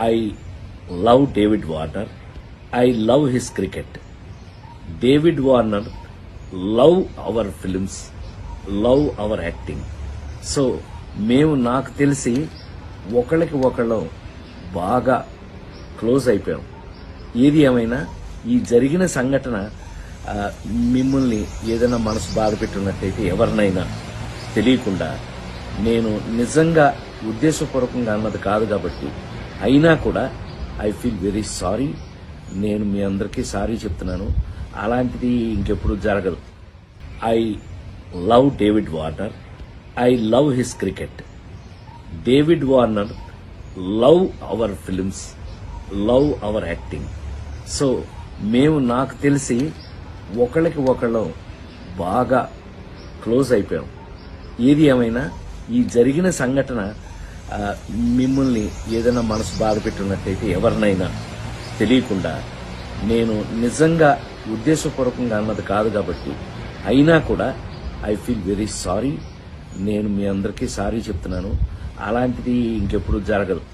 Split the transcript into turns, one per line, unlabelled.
I love David Warner I love his cricket David Warner love our films love our acting so మేము నాకు తెలిసి ఒకళ్ళకి ఒకళ్ళం బాగా close అయిపోయాం. ఏది ఏమైనా ఈ జరిగిన సంఘటన మిమ్మల్ని ఏదైనా మనసు బాధ పెట్టున్నట్టయితే ఎవరినైనా తెలియకుండా నేను నిజంగా ఉద్దేశపూర్వకంగా అన్నది కాదు కాబట్టి అయినా కూడా ఐ ఫీల్ వెరీ సారీ నేను మీ అందరికీ సారీ చెప్తున్నాను. అలాంటిది ఇంకెప్పుడు జరగదు. I love David Warner I love his cricket David Warner love our films love our acting so మేము నాకు తెలిసి ఒకళ్ళకి ఒకళ్ళం బాగా క్లోజ్ అయిపోయాం. ఏది ఏమైనా ఈ జరిగిన సంఘటన మిమ్మల్ని ఏదైనా మనసు బాధ పెట్టున్నట్టయితే ఎవరినైనా తెలియకుండా నేను నిజంగా ఉద్దేశపూర్వకంగా అన్నది కాదు కాబట్టి అయినా కూడా ఐ ఫీల్ వెరీ సారీ. నేను మీ అందరికీ సారీ చెప్తున్నాను. అలాంటిది ఇంకెప్పుడు జరగదు.